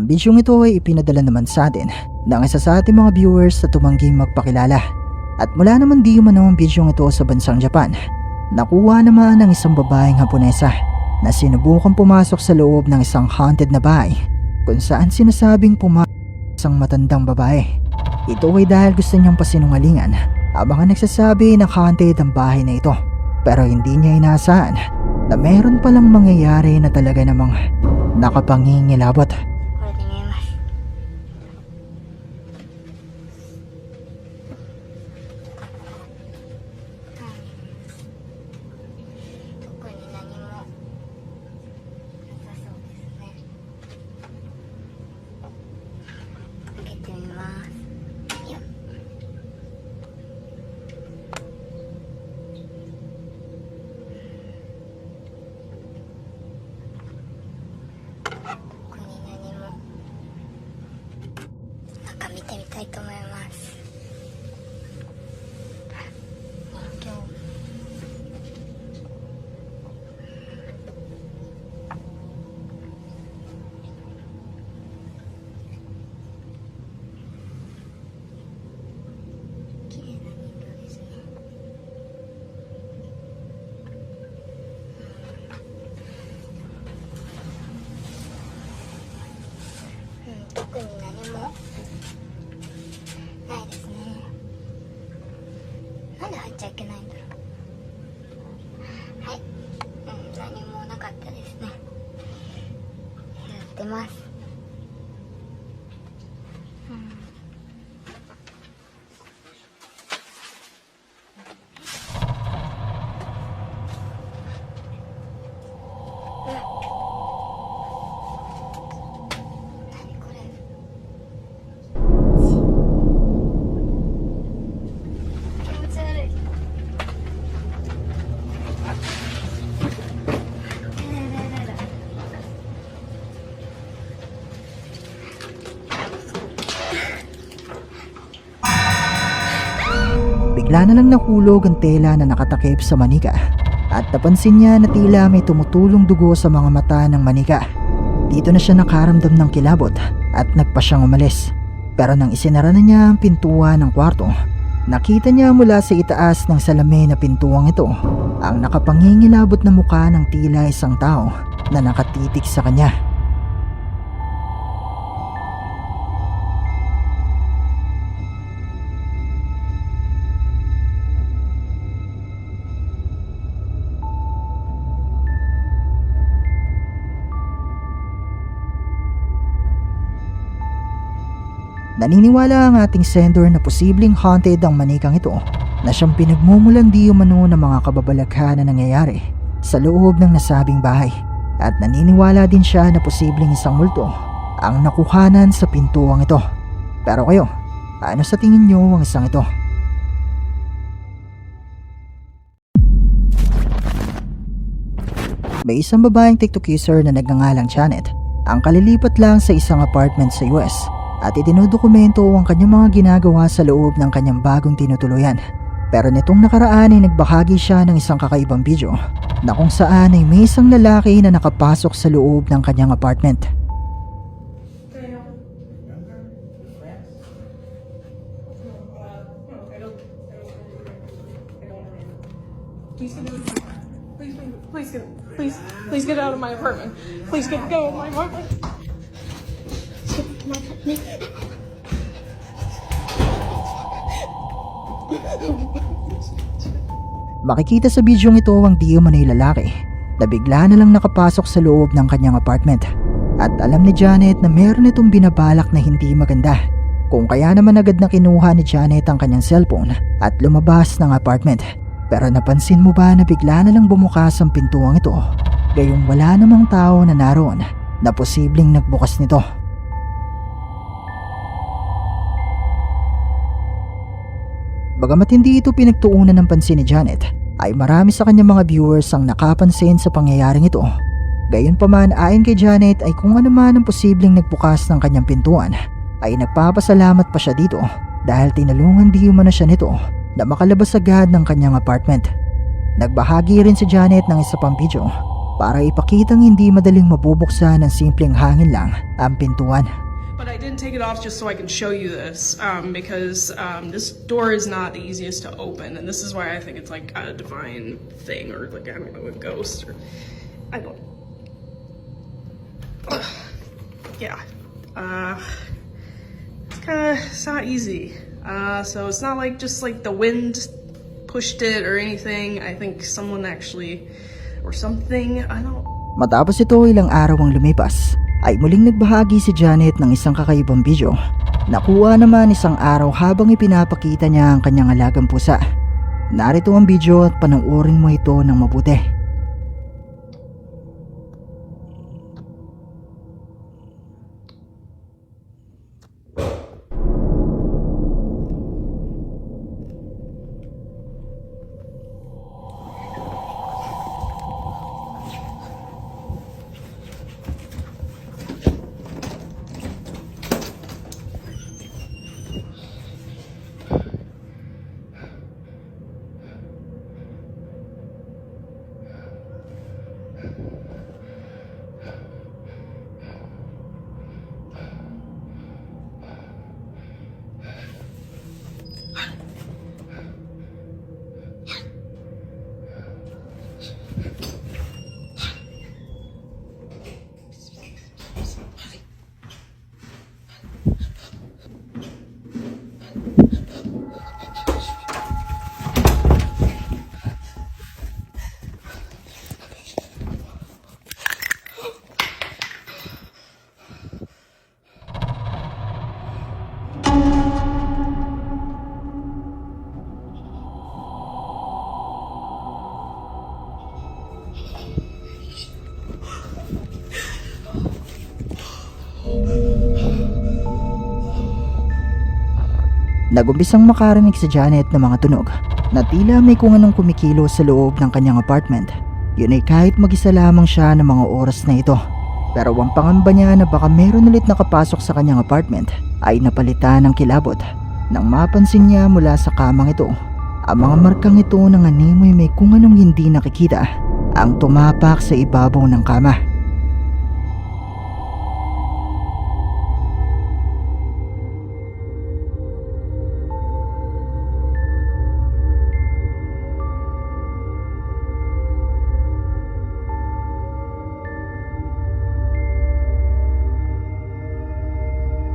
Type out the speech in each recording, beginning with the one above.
Ang bidyong ito ay ipinadala naman sa atin ng isa sa ating mga viewers na tumangging magpakilala. At mula naman di umano ang bidyong ito sa bansang Japan. Nakuha naman ng isang babaeng Haponesa na sinubukang pumasok sa loob ng isang haunted na bahay kung saan sinasabing pumasok isang matandang babae. Ito ay dahil gusto niyang pasinungalingan habang nagsasabi na haunted ang bahay na ito. Pero hindi niya inaasahan na meron palang mangyayari na talaga namang nakapangingilabot. Bigla na lang nahulog ang tela na nakatakip sa manika at napansin niya na tila may tumutulong dugo sa mga mata ng manika. Dito na siya nakaramdam ng kilabot at nagpa siyang umalis. Pero nang isinara na niya ang pintuan ng kwarto, nakita niya mula sa itaas ng salamin na pintuang ito ang nakapangingilabot na mukha ng tila isang tao na nakatitig sa kanya. Naniniwala ang ating sender na posibleng haunted ang manikang ito na siyang pinagmumulan di umano ng mga kababalaghan na nangyayari sa loob ng nasabing bahay at naniniwala din siya na posibleng isang multo ang nakuhanan sa pintuang ito. Pero kayo, ano sa tingin niyo ang isang ito? May isang babaeng TikTok user na nagngangalang Janet ang kalilipat lang sa isang apartment sa US at itinudokumento ang kanyang mga ginagawa sa loob ng kanyang bagong tinutuluyan. Pero nitong nakaraan ay nagbahagi siya ng isang kakaibang video na kung saan ay may isang lalaki na nakapasok sa loob ng kanyang apartment. Please out. Please, please please, please get out of my apartment. Please get go of my apartment. Makikita sa bidyong ito ang di umano'y lalaki na bigla na lang nakapasok sa loob ng kanyang apartment. At alam ni Janet na meron itong binabalak na hindi maganda. Kung kaya naman agad na kinuha ni Janet ang kanyang cellphone at lumabas ng apartment. Pero napansin mo ba na bigla na lang bumukas ang pintuang ito? Gayong wala namang tao na naroon na posibleng nagbukas nito. Bagamat hindi ito pinagtuunan ng pansin ni Janet, ay marami sa kanyang mga viewers ang nakapansin sa pangyayaring ito. Gayunpaman ayon kay Janet ay kung ano man ang posibleng nagbukas ng kanyang pintuan, ay nagpapasalamat pa siya dito dahil tinulungan di umano siya nito na makalabas agad ng kanyang apartment. Nagbahagi rin si Janet ng isa pang video para ipakitang hindi madaling mabubuksan ng simpleng hangin lang ang pintuan. But I didn't take it off just so I can show you this, um, because um, this door is not the easiest to open, and this is why I think it's like a divine thing, or like I don't know, a ghost, or I don't. yeah, uh, it's kind of it's not easy. Uh, so it's not like just like the wind pushed it or anything. I think someone actually, or something. I don't. Matapos ito ilang araw ang lumipas, ay muling nagbahagi si Janet ng isang kakaibang video. Nakuha naman isang araw habang ipinapakita niya ang kanyang alagang pusa. Narito ang video at panoorin mo ito ng mabuti. Nagumpisang makarinig si Janet ng mga tunog na tila may kung anong kumikilo sa loob ng kanyang apartment. Yun ay kahit mag-isa lamang siya ng mga oras na ito. Pero ang pangamba niya na baka meron ulit nakapasok sa kanyang apartment ay napalitan ng kilabot nang mapansin niya mula sa kamang ito. Ang mga markang ito ng animoy may kung anong hindi nakikita ang tumapak sa ibabaw ng kama.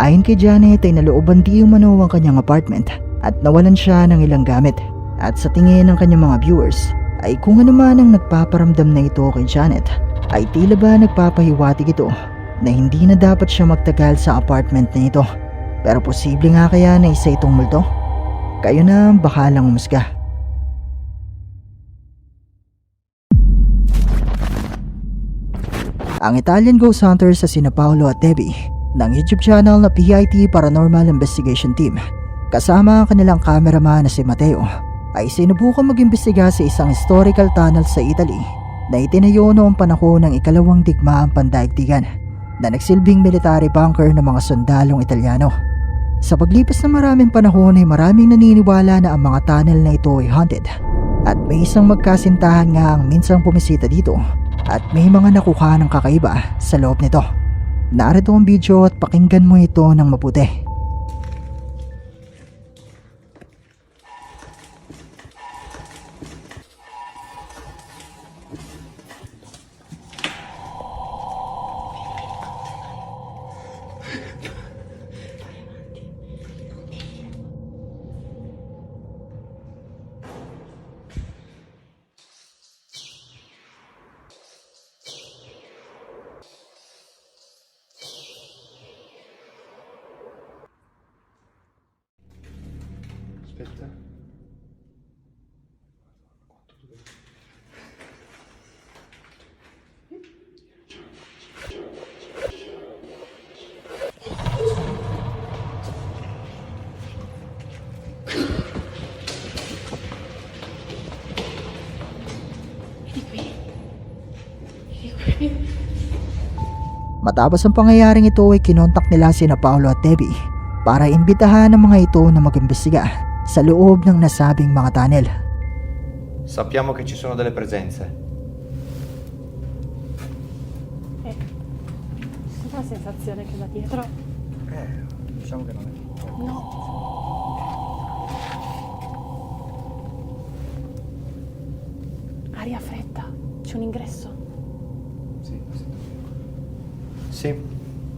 Ayon kay Janet ay nalooban di umano ang kanyang apartment at nawalan siya ng ilang gamit. At sa tingin ng kanyang mga viewers ay kung ano man ang nagpaparamdam na ito kay Janet ay tila ba nagpapahiwatig ito na hindi na dapat siya magtagal sa apartment na ito. Pero posible nga kaya na isa itong multo? Kayo na ang bakalang umusga. Ang Italian ghost hunters sa sina Paolo at Debbie ng YouTube channel na PIT Paranormal Investigation Team kasama ang kanilang cameraman na si Mateo ay sinubukan mag-imbestiga sa isang historical tunnel sa Italy na itinayo noong panahon ng ikalawang digmaang pandaigdigan na nagsilbing military bunker ng mga sundalong Italiano. Sa paglipas ng maraming panahon ay maraming naniniwala na ang mga tunnel na ito ay haunted at may isang magkasintahan nga ang minsang pumisita dito at may mga nakuha ng kakaiba sa loob nito. Narito ang video at pakinggan mo ito ng mabuti. Aspetta. Matapos ang pangyayaring ito ay kinontak nila sina Paolo at Debbie para imbitahan ang mga ito na mag-imbestiga sa loob ng nasabing mga tunnel. Sappiamo che ci sono delle presenze. la sensazione che da dietro. Eh, diciamo che non è. No. Aria fredda. C'è un ingresso. Sì, la sento io. Sì,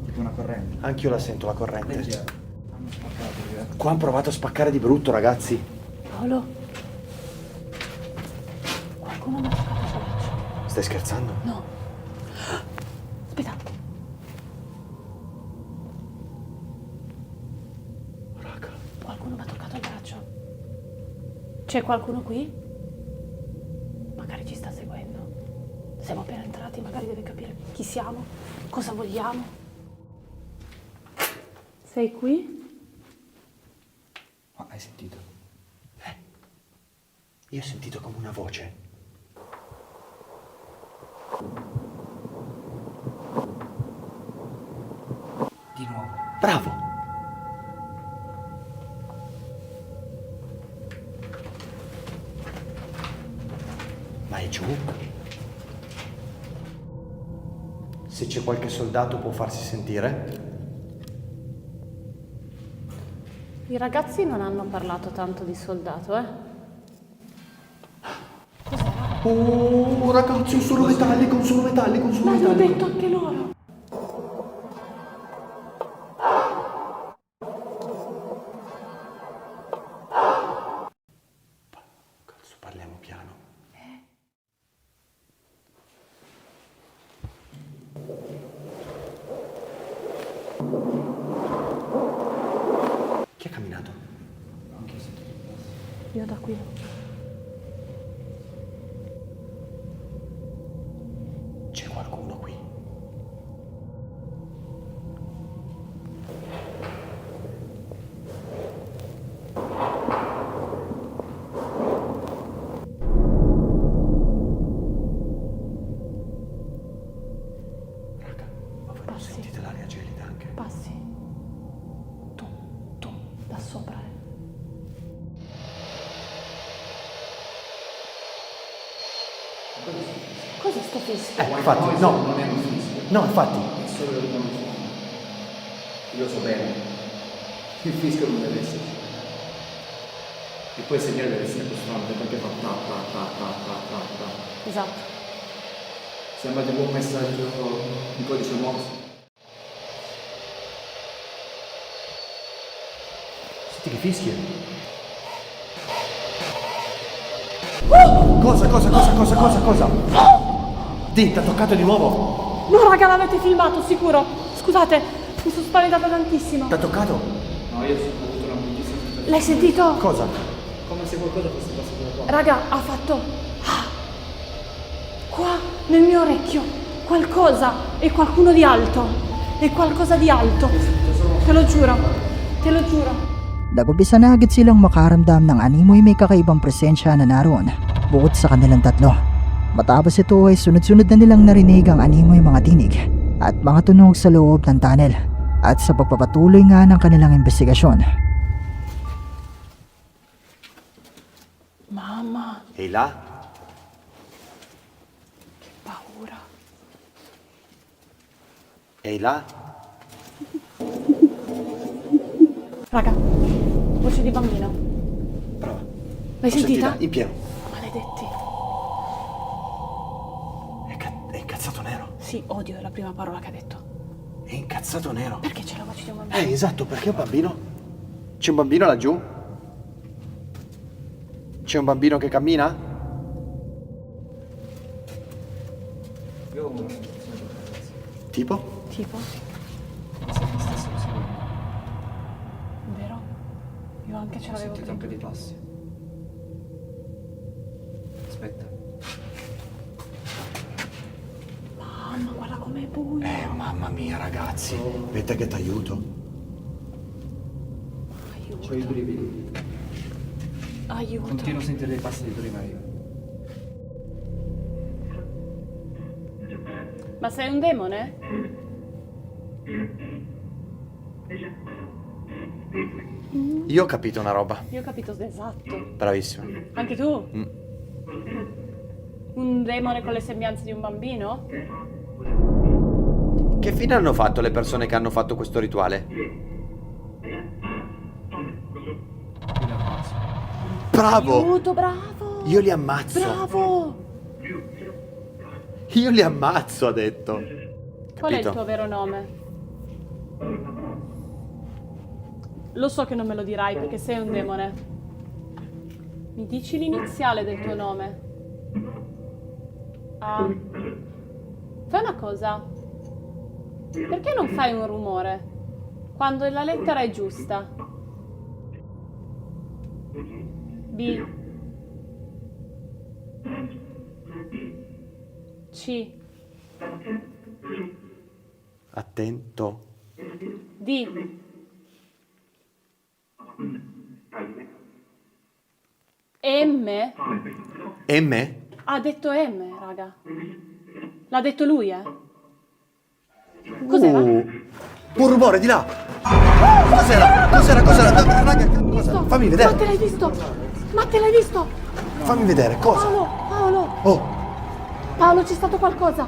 Tipo una corrente. anch'io la sento la corrente. Via. Qua hanno provato a spaccare di brutto, ragazzi. Paolo. Qualcuno mi ha toccato sul braccio. Stai scherzando? No. Aspetta. Raga. Qualcuno mi ha toccato il braccio. C'è qualcuno qui? Magari ci sta seguendo. Siamo appena entrati, magari deve capire chi siamo, cosa vogliamo. Sei qui? Hai sentito? Io ho sentito come una voce. Di nuovo. Bravo! È giù? Se c'è qualche soldato può farsi sentire? I ragazzi non hanno parlato tanto di soldato, eh? Oh, ragazzi, un solo metallico, un solo metallico, un solo L'hanno metallico. detto anche loro. Fischio? Eh, infatti, no, Non è un fischio, no, infatti. è solo il suono. Io so bene. Il fischio non deve esserci. E poi il segnale deve essere costante perché fa ta ta ta ta ta ta ta. Esatto. Sembra tipo un messaggio in codice Morse. Senti che fischia. Cosa, cosa, cosa, cosa, cosa, cosa? Di, ti ha toccato di nuovo? No, raga, l'avete filmato, sicuro. Scusate, mi sono spaventata tantissimo. Ti ha toccato? No, io ho avuto una sensazione. L'hai sentito? Cosa? Come se qualcosa fosse passato da qua. Raga, ha fatto. Ah! Qua, nel mio orecchio, qualcosa e qualcuno di alto. E qualcosa di alto. Te lo giuro, te lo giuro. Nagumpisa na agad silang makaramdam ng animoy may kakaibang presensya na naroon bukod sa kanilang tatlo. Matapos ito ay sunod-sunod na nilang narinig ang animoy mga tinig at mga tunog sa loob ng tunnel at sa pagpapatuloy nga ng kanilang investigasyon. Mamma, Ehi là? paura. Ehi là? Raga, voce di bambino. Prova. L'hai L'ho sentita? In pieno. Sì, odio è la prima parola che ha detto. È incazzato nero. Perché c'è la voce di un bambino? Eh, esatto, perché un bambino? C'è un bambino laggiù? C'è un bambino che cammina? Io ho. Tipo? Tipo, vero? Io anche ce Ho l'avevo sentito prima. anche dei passi. Aspetta. Com'è buio. Eh, mamma mia, ragazzi. Vedete che t'aiuto. Ho i brividi. Aiuto. Continuo a sentire dei passi di prima io. Ma sei un demone? Io ho capito una roba. Io ho capito esatto. Bravissimo. Anche tu? Mm. Un demone con le sembianze di un bambino? Che fine hanno fatto le persone che hanno fatto questo rituale? Bravo! Aiuto, bravo! Io li ammazzo! Bravo! Io li ammazzo, ha detto. Qual è il Capito? tuo vero nome? Lo so che non me lo dirai perché sei un demone. Mi dici l'iniziale del tuo nome? Ah. Fai una cosa. Perché non fai un rumore? Quando la lettera è giusta. B. C. Attento. D. M? M? Ha detto M, raga. L'ha detto lui, eh? Cos'era? Uh, un rumore di là! Cos'era? Cos'era? Cos'era? Raga, cosa? Visto? Fammi Ma te vedere! l'hai visto? Ma te l'hai visto? Fammi vedere, cosa? Paolo, Paolo, Oh, Paolo, c'è stato qualcosa.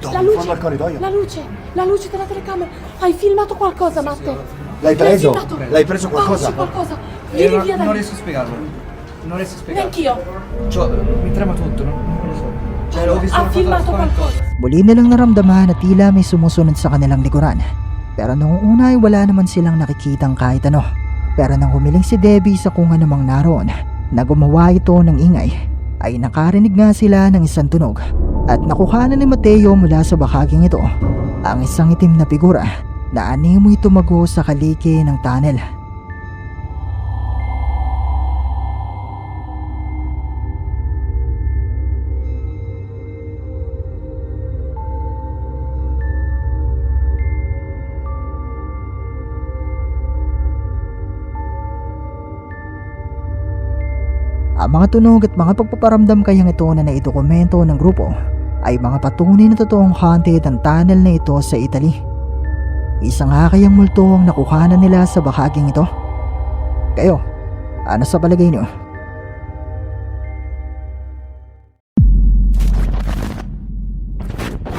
dove? La luce, al corridoio? la luce, la luce della telecamera. Hai filmato qualcosa, Matte? L'hai preso? filmato? L'hai preso Paolo, qualcosa? c'è qualcosa. Vieni via da non riesco a spiegarlo. Non riesco a spiegarlo. Neanch'io. Cioè, mi trema tutto, non, non lo so. Visto Ha filmato qualcosa. Muli nilang naramdaman na tila may sumusunod sa kanilang likuran. Pero noong una ay wala naman silang nakikitang kahit ano. Pero nang humiling si Debbie sa kung anumang naroon na gumawa ito ng ingay, ay nakarinig nga sila ng isang tunog at nakuhanan ni Mateo mula sa bahaging ito ang isang itim na figura na animoy tumago sa kaliki ng tunnel. Ang mga tunog at mga pagpaparamdam kayang ito na naidokumento ng grupo ay mga patunay na totoong haunted ang tunnel na ito sa Italy. Isa nga kayang multo ang nakuhanan nila sa bahaging ito. Kayo, ano sa palagay niyo?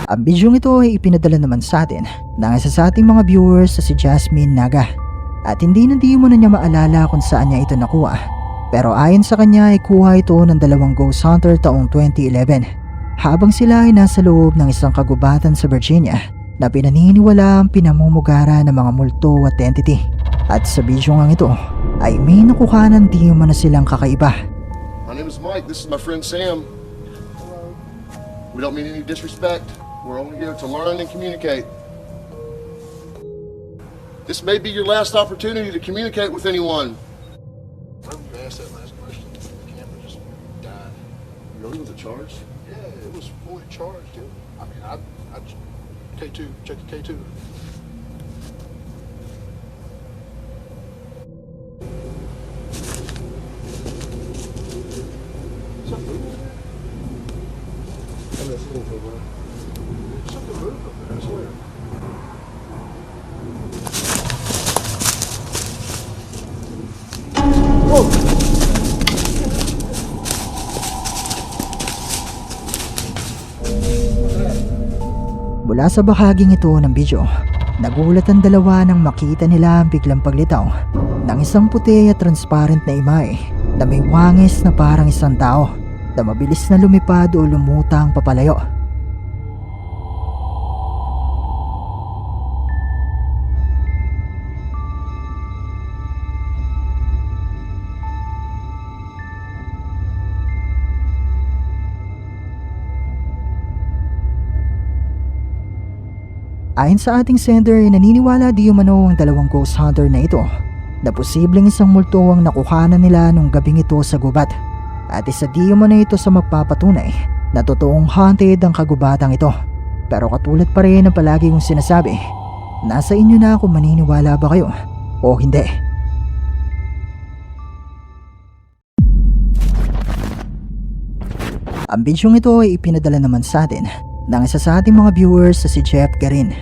Ang bidyong ito ay ipinadala naman sa atin ng isa sa ating mga viewers sa si Jasmine Naga. At hindi na di mo na niya maalala kung saan niya ito nakuha. Pero ayon sa kanya ay kuha ito ng dalawang ghost hunter taong 2011 habang sila ay nasa loob ng isang kagubatan sa Virginia na pinaniniwala ang pinamumugara ng mga multo at entity. At sa video nga ito ay may nakuhanan di mo na silang kakaiba. My name is Mike. This is my friend Sam. We don't mean any disrespect. We're only here to learn and communicate. This may be your last opportunity to communicate with anyone. Ask that last question? The camera just died. Really? Was it charged? Yeah, it was fully charged. Dude. I mean, I, I K2, check the K2. Something moving. I mean, it's a little bit, Something moved up there, I swear. Mula sa bahaging ito ng video, nagulat ang dalawa nang makita nila ang biglang paglitaw ng isang puti at transparent na imahe na may wangis na parang isang tao na mabilis na lumipad o lumutang papalayo. Ayon sa ating sender, naniniwala di umano ang dalawang ghost hunter na ito na posibleng isang multo ang nakuhanan nila nung gabing ito sa gubat. At isa di umano ito sa magpapatunay na totoong haunted ang kagubatang ito. Pero katulad pa rin ang palagi kong sinasabi, nasa inyo na kung maniniwala ba kayo o hindi. Ang bidyong ito ay ipinadala naman sa atin ng isa sa ating mga viewers sa si Jeff Garin.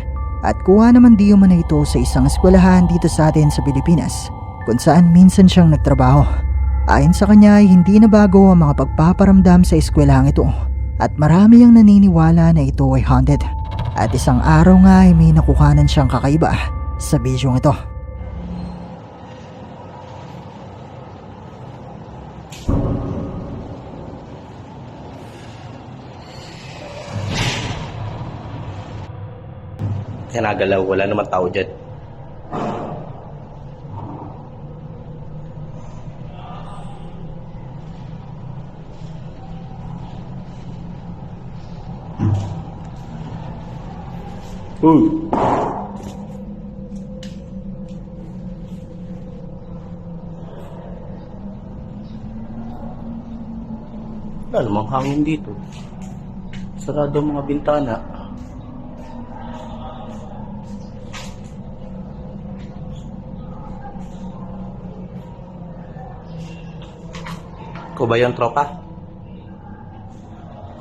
At kuha naman di man ito sa isang eskwelahan dito sa atin sa Pilipinas kung saan minsan siyang nagtrabaho. Ayon sa kanya ay hindi na bago ang mga pagpaparamdam sa eskwelahang ito at marami ang naniniwala na ito ay haunted. At isang araw nga ay may nakuhanan siyang kakaiba sa bidyong ito. Kaya nagalaw, wala naman tao dyan. Uy! Wala namang hangin dito. Sarado mga bintana. Ikaw ba yung tropa?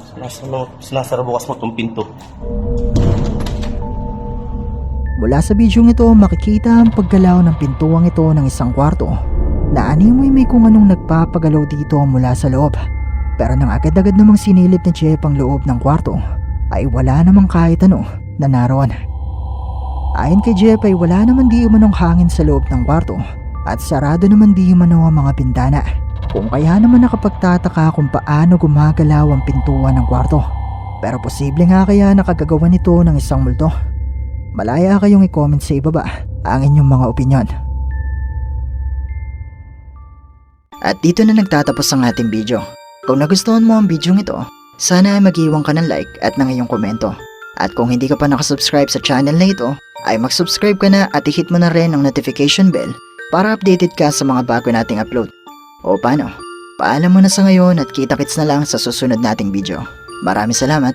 Sinasara, sinasara bukas mo tong pinto. Mula sa bidyong ito makikita ang paggalaw ng pintuang ito ng isang kwarto na animoy may kung anong nagpapagalaw dito mula sa loob. Pero nang agad-agad namang sinilip ni Jeff ang loob ng kwarto ay wala namang kahit ano na naroon. Ayon kay Jeff ay wala naman di umanong hangin sa loob ng kwarto at sarado naman di umano ang mga bintana. Kung kaya naman nakapagtataka kung paano gumagalaw ang pintuan ng kwarto. Pero posible nga kaya nakagagawa nito ng isang multo. Malaya kayong i-comment sa ibaba ang inyong mga opinyon. At dito na nagtatapos ang ating video. Kung nagustuhan mo ang video ito, sana ay mag-iwan ka ng like at ng iyong komento. At kung hindi ka pa nakasubscribe sa channel na ito, ay mag-subscribe ka na at i-hit mo na rin ang notification bell para updated ka sa mga bago nating upload. O paano? Paalam mo na sa ngayon at kita-kits na lang sa susunod nating video. Maraming salamat!